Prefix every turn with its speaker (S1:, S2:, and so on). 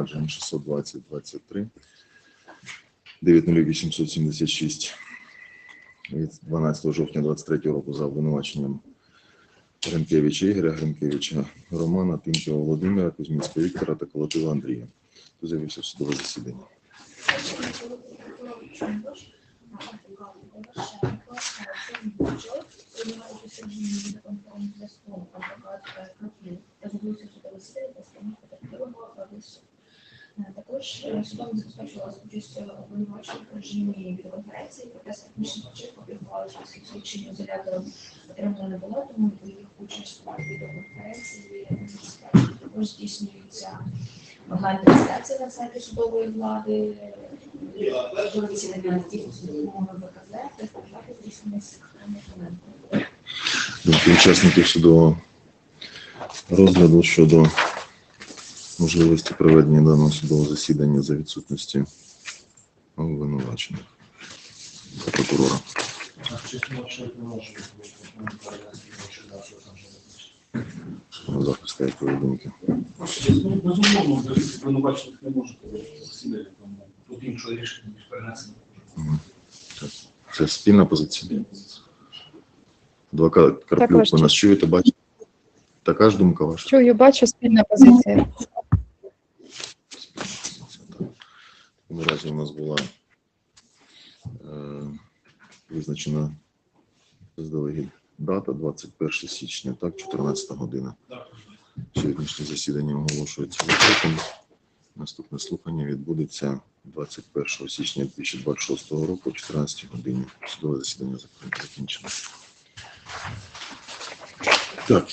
S1: провадження 620 23 90876 від 12 жовтня 23 року за обвинуваченням Гринкевича Ігоря, Гринкевича Романа, Тимкова Володимира, Кузьмінського Віктора та Колотила Андрія. Хто з'явився в судове засідання?
S2: Також е, судом забезпечувалася участь обвинувачених в режимі відеоконференції, проте технічних публікували що свідчення ізолятором отримано не було, тому їх участь у відеоконференції. Також здійснюється онлайн-трансляція на сайті судової влади, до засідання здійснюється за допомогою ВКЗ, та спочатку здійснення документом.
S1: Учасників судового розгляду щодо можливості проведення даного судового засідання за відсутності обвинувачених прокурора. Як поведінки.
S3: Безумовно, звинувачених не може засідання, тому тут іншого рішення ніж перенесено.
S1: Це спільна позиція. Адвокат Карплюк, ви нас чуєте, бачите? Така ж думка ваша.
S4: Чую, бачу спільна позиція.
S1: В разі у нас була е, визначена заздалегідь дата 21 січня, так, 14 година. Сьогоднішнє засідання оголошується закритим. Наступне слухання відбудеться 21 січня 2026 року о 14 годині. Судове засідання закінчено. Так,